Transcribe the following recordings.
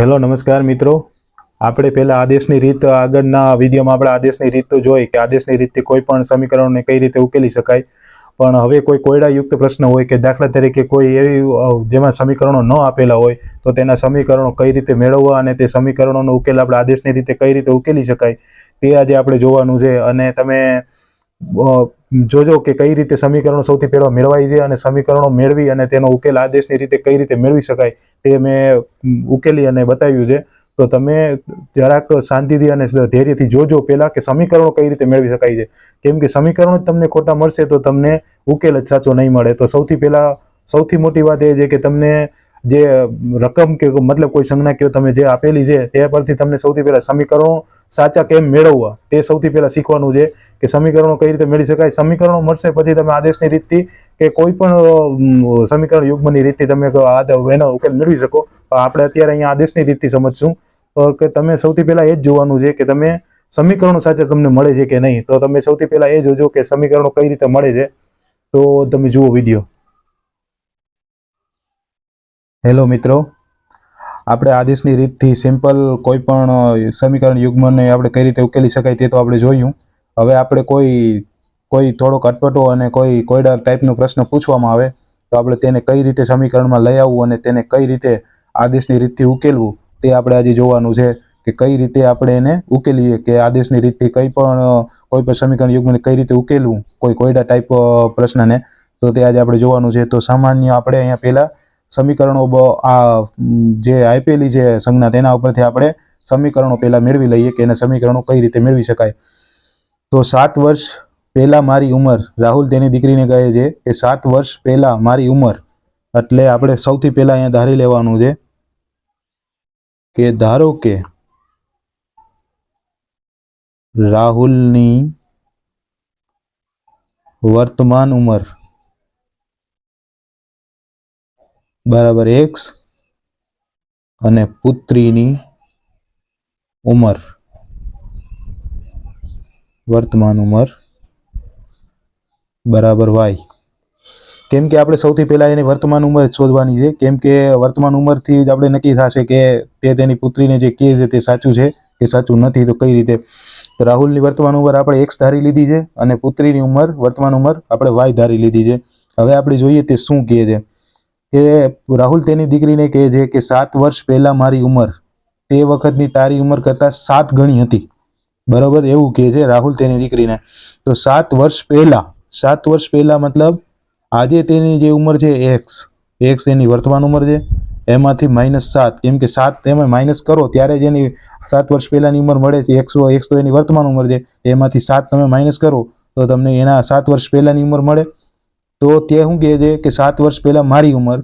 Hello, નમસ્કાર મિત્રો. આપણે પહેલાં આદેશની રીત, આગળના વિડીયોમાં આપણે આદેશની રીત તો જોઈ કે આદેશની રીતથી કોઈ પણ સમીકરણને કઈ રીતે ઉકેલી શકાય. પણ હવે કોઈ કોયડાયુક્ત પ્રશ્ન હોય કે દાખલા તરીકે કોઈ એવી જેમાં સમીકરણો ન આપેલા હોય, તો તેના સમીકરણો કઈ રીતે મેળવવા અને તે સમીકરણોનો ઉકેલ આપણે આદેશની રીતે કઈ રીતે ઉકેલી શકાય, તે આજે આપણે જોવાનું છે. અને તમે જોજો કે કઈ રીતે સમીકરણો સૌથી પહેલા મેળવાય છે અને સમીકરણો મેળવી અને તેનો ઉકેલ આદેશની રીતે કઈ રીતે મેળવી શકાય તે મેં ઉકેલી અને બતાવ્યું છે. તો તમે જરાક શાંતિથી અને ધૈર્યથી જોજો પહેલાં કે સમીકરણો કઈ રીતે મેળવી શકાય છે. કેમ કે સમીકરણો જ તમને ખોટા મળશે તો તમને ઉકેલ જ સાચો નહીં મળે. તો સૌથી પહેલાં, સૌથી મોટી વાત એ છે કે તમને જે રકમ કે મતલબ કોઈ સંજ્ઞા તમે જે આપેલી છે તે પરથી તમને સૌથી પહેલાં સમીકરણો સાચા કેમ મેળવવા, તે સૌથી પહેલાં શીખવાનું છે કે સમીકરણો કઈ રીતે મેળવી શકાય. સમીકરણો મળશે પછી તમે આદેશની રીતથી કે કોઈ પણ સમીકરણ યુગ્મની રીતથી તમે એનો ઉકેલ મેળવી શકો. આપણે અત્યારે અહીંયા આદેશની રીતથી સમજશું. કે તમે સૌથી પહેલાં એ જ જોવાનું છે કે તમે સમીકરણો સાચા તમને મળે છે કે નહીં. તો તમે સૌથી પહેલાં એ જોજો કે સમીકરણો કઈ રીતે મળે છે. તો તમે જુઓ વીડિયો. હેલો મિત્રો. આપણે આદેશની રીતથી સિમ્પલ કોઈ પણ સમીકરણ યુગ્મને આપણે કઈ રીતે ઉકેલી શકાય તે તો આપણે જોયું. હવે આપણે કોઈ કોઈ થોડોક અટપટો અને કોઈ કોઈડા ટાઈપનો પ્રશ્ન પૂછવામાં આવે, તો આપણે તેને કઈ રીતે સમીકરણમાં લઈ આવવું અને તેને કઈ રીતે આદેશની રીતથી ઉકેલવું, તે આપણે આજે જોવાનું છે કે કઈ રીતે આપણે એને ઉકેલીએ, કે આદેશની રીતથી કંઈ પણ કોઈ પણ સમીકરણ યુગ્મને કઈ રીતે ઉકેલવું, કોઈ કોઈડા ટાઈપ પ્રશ્નને, તો તે આજે આપણે જોવાનું છે. તો સામાન્ય આપણે અહીંયા પહેલા સમીકરણો આ જે આપેલી છે સંજ્ઞા તેના ઉપરથી આપણે સમીકરણો પહેલાં મેળવી લઈએ કે એના સમીકરણો કઈ રીતે મેળવી શકાય. તો સાત વર્ષ પહેલાં મારી ઉંમર, રાહુલ તેની દીકરીને કહે છે કે સાત વર્ષ પહેલાં મારી ઉંમર, એટલે આપણે સૌથી પહેલાં અહીંયા ધારી લેવાનું છે કે ધારો કે રાહુલની વર્તમાન ઉંમર બરાબર એક્સ અને પુત્રીની ઉંમર. વર્તમાન ઉંમર બરાબર વાય કેમ કે આપણે સૌથી પહેલા એની વર્તમાન ઉંમર શોધવાની છે. કેમ કે વર્તમાન ઉંમરથી જ આપણે નક્કી થશે કે તે તેની પુત્રીને જે કહે છે તે સાચું છે કે સાચું નથી, તો કઈ રીતે? રાહુલની વર્તમાન ઉંમર આપણે એક્સ ધારી લીધી છે અને પુત્રીની ઉંમર, વર્તમાન ઉંમર આપણે વાય ધારી લીધી છે. હવે આપણે જોઈએ તે શું કહે છે. કે રાહુલ તેની દીકરીને કહે છે કે સાત વર્ષ પહેલા મારી ઉંમર, તે વખતની તારી ઉંમર કરતાં સાત ગણી હતી. બરાબર? એવું કહે છે રાહુલ તેની દીકરીને. તો સાત વર્ષ પહેલા, સાત વર્ષ પહેલા મતલબ આજે તેની જે ઉંમર છે એક્સ એક્સ એની વર્તમાન ઉંમર છે, એમાંથી માઇનસ સાત. કેમ કે સાત તમે માઇનસ કરો, ત્યારે જ એની સાત વર્ષ પહેલાની ઉંમર મળે છે, એકસો એકસો એની વર્તમાન ઉંમર છે, એમાંથી સાત તમે માઇનસ કરો, તો તમને એના સાત વર્ષ પહેલાની ઉંમર મળે. તો તે શું કહે છે કે સાત વર્ષ પહેલા મારી ઉંમર,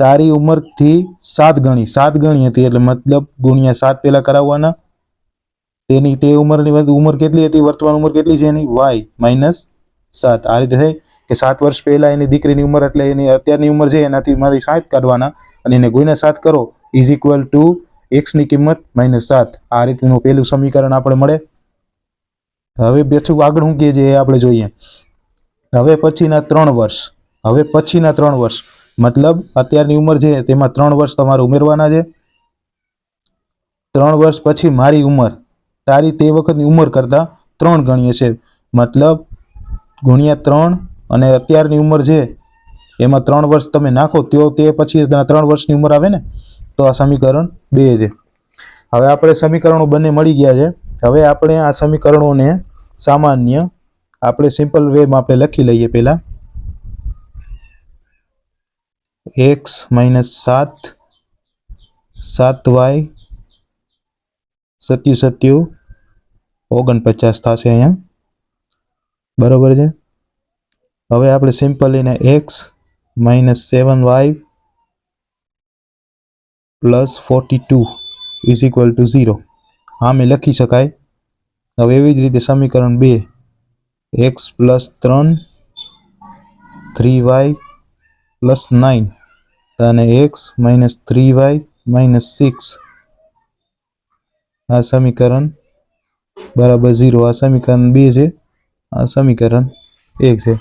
તારી ઉંમરથી સાત ગણી સાત ગણી હતી એટલે મતલબ ગુણ્યા સાત પહેલા કરાવવાના. તેની તે ઉંમરની ઉંમર કેટલી હતી? વર્તમાન ઉંમર કેટલી છે એની? વાય માઇનસ સાત. આ રીતે થાય કે સાત વર્ષ પહેલા એની દીકરીની ઉંમર એટલે એની અત્યારની ઉંમર છે, એનાથી મારી સાત કાઢવાના અને એને ગુણ્યા સાત કરો ઇઝ ઇક્વલ ટુ એક્સની કિંમત માઇનસ સાત. આ રીતનું પહેલું સમીકરણ આપણે મળે. હવે બેઠું આગળ શું કહે છે એ આપણે જોઈએ. હવે પછીના ત્રણ વર્ષ. હવે પછીના ત્રણ વર્ષ. મતલબ અત્યારની ઉંમર છે તેમાં ત્રણ વર્ષ તમારે ઉમેરવાના છે. ત્રણ વર્ષ પછી મારી ઉંમર. તારી તે વખતની ઉંમર કરતાં ત્રણ ગણીએ છે. મતલબ ગુણ્યા ત્રણ અને અત્યારની ઉંમર છે એમાં ત્રણ વર્ષ તમે નાખો, તો તે પછી ત્રણ વર્ષની ઉંમર આવે ને? તો આ સમીકરણ બે છે. હવે આપણે સમીકરણો બંને મળી ગયા છે. હવે આપણે આ સમીકરણોને સામાન્ય આપણે સિમ્પલ વેમાં આપણે લખી લઈએ પહેલા. એક્સ માઇનસ સાત સાત વાય સત્યુ સત્યુ, ઓગણપચાસ થશે અહીંયા. બરોબર છે? હવે આપણે સિમ્પલ એને x minus seven y plus forty two is equal to zero આમે લખી શકાય. હવે એવી જ રીતે સમીકરણ બે એક્સ પ્લસ ત્રણ થ્રી વાય પ્લસ નાઇન અને x minus three y minus six આ સમીકરણ બરાબર ઝીરો આ સમીકરણ બે છે. આ સમીકરણ એક છે.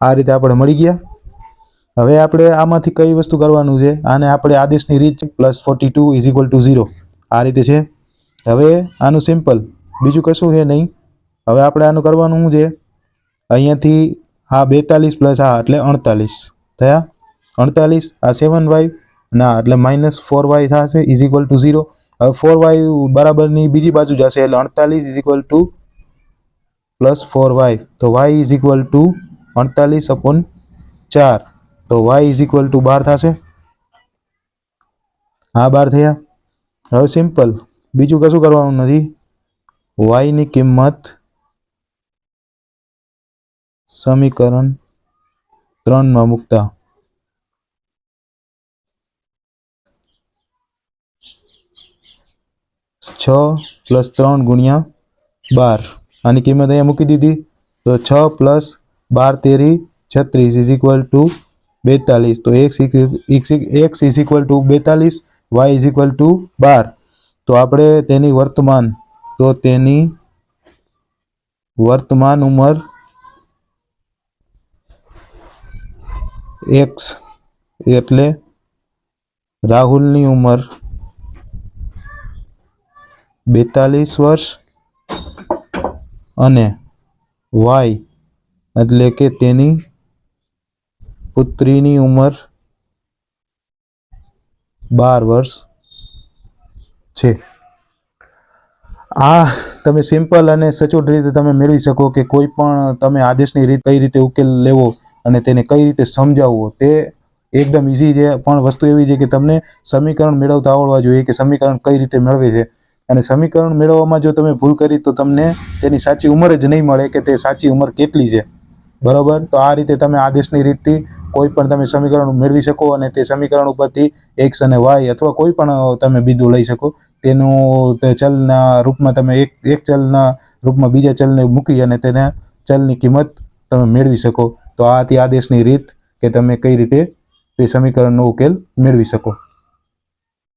આ રીતે આપણે મળી ગયા. હવે આપણે આમાંથી કઈ વસ્તુ કરવાનું છે? આને આપણે આદેશની રીત plus forty two is equal to zero આ રીતે છે. હવે આનું સિમ્પલ બીજું કશું છે નહીં. હવે આપણે આનું કરવાનું છે? અહીંયાથી આ બેતાલીસ પ્લસ આ એટલે અડતાલીસ. થયા? અડતાલીસ, આ સેવન વાય ના એટલે માઇનસ ફોર વાય થશે ઇઝ ઇક્વલ ટુ ઝીરો હવે ફોર વાય બરાબરની બીજી બાજુ જશે, એટલે અડતાલીસ is equal to plus four y તો વાય ઇઝ ઇક્વલ ટુ અડતાલીસ અપોન ચાર. તો વાય ઇઝ ઇક્વલ ટુ બાર થશે. આ બાર થયા? હવે સિમ્પલ બીજું કશું કરવાનું નથી. વાયની કિંમત સમીકરણ ત્રણમાં મૂકતા. છ પ્લસ ત્રણ ગુણ્યા બાર. આની કિંમત અહીંયા મૂકી દીધી. તો છ પ્લસ બાર તેરી છત્રીસ ઇઝ ઇક્વલ ટુ બેતાલીસ. તો x x is equal to બેતાલીસ વાય ઇઝ ઇક્વલ ટુ બાર. તો આપણે તેની વર્તમાન, તો તેની વર્તમાન ઉંમર એક્સ એટલે રાહુલની ઉંમર બેતાલીસ વર્ષ અને વાય એટલે કે તેની પુત્રીની ઉંમર બાર વર્ષ છે. આ તમે સિમ્પલ અને સચોટ રીતે તમે મેળવી શકો કે કોઈ પણ તમે આદેશની રીત કઈ રીતે ઉકેલ લેવો અને તેને કઈ રીતે સમજાવવો તે એકદમ ઇઝી છે. પણ વસ્તુ એવી છે કે તમને સમીકરણ મેળવતા આવડવા જોઈએ કે સમીકરણ કઈ રીતે મેળવે છે. અને સમીકરણ મેળવવામાં જો તમે ભૂલ કરી તો તમને તેની સાચી ઉંમર જ નહીં મળે કે તે સાચી ઉંમર કેટલી છે. બરાબર? તો આ રીતે તમે આદેશની રીતથી કોઈ પણ તમે સમીકરણ મેળવી શકો અને તે સમીકરણ ઉપરથી એક્સ અને વાય અથવા કોઈ પણ તમે બીજું લઈ શકો. તેનું, તે ચલના રૂપમાં તમે એક એક ચલના રૂપમાં બીજા ચલને મૂકી અને તેને ચલની કિંમત તમે મેળવી શકો. તો આ હતી આદેશની રીત કે તમે કઈ રીતે તે સમીકરણનો ઉકેલ મેળવી શકો.